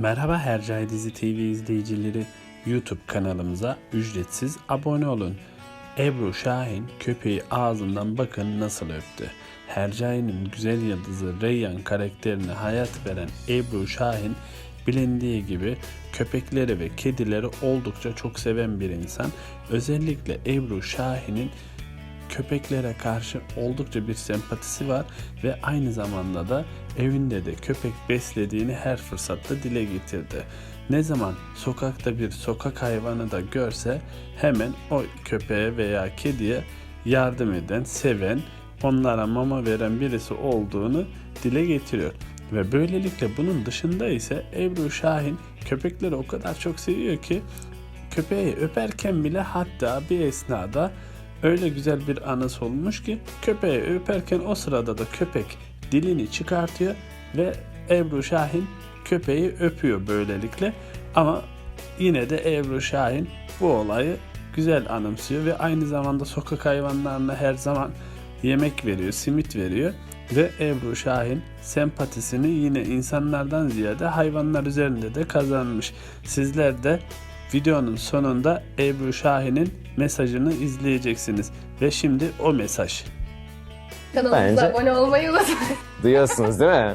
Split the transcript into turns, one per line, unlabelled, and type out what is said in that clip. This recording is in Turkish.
Merhaba Hercai Dizi TV izleyicileri. YouTube kanalımıza ücretsiz abone olun. Ebru Şahin köpeği ağzından bakın nasıl öptü. Hercai'nin güzel yıldızı Reyyan karakterine hayat veren Ebru Şahin bilindiği gibi köpekleri ve kedileri oldukça çok seven bir insan. Özellikle Ebru Şahin'in köpeklere karşı oldukça bir sempatisi var ve aynı zamanda da evinde de köpek beslediğini her fırsatta dile getirdi. Ne zaman sokakta bir sokak hayvanı da görse hemen o köpeğe veya kediye yardım eden, seven, onlara mama veren birisi olduğunu dile getiriyor. Ve böylelikle bunun dışında ise Ebru Şahin köpekleri o kadar çok seviyor ki köpeği öperken bile hatta bir esnada öyle güzel bir anısı olmuş ki köpeği öperken o sırada da köpek dilini çıkartıyor ve Ebru Şahin köpeği öpüyor böylelikle ama yine de Ebru Şahin bu olayı güzel anımsıyor ve aynı zamanda sokak hayvanlarına her zaman yemek veriyor, simit veriyor ve Ebru Şahin sempatisini yine insanlardan ziyade hayvanlar üzerinde de kazanmış. Sizler de videonun sonunda Ebru Şahin'in mesajını izleyeceksiniz ve şimdi o mesaj.
Kanalımıza
Bence-
abone olmayı unutmayın.
Duyuyorsunuz değil mi?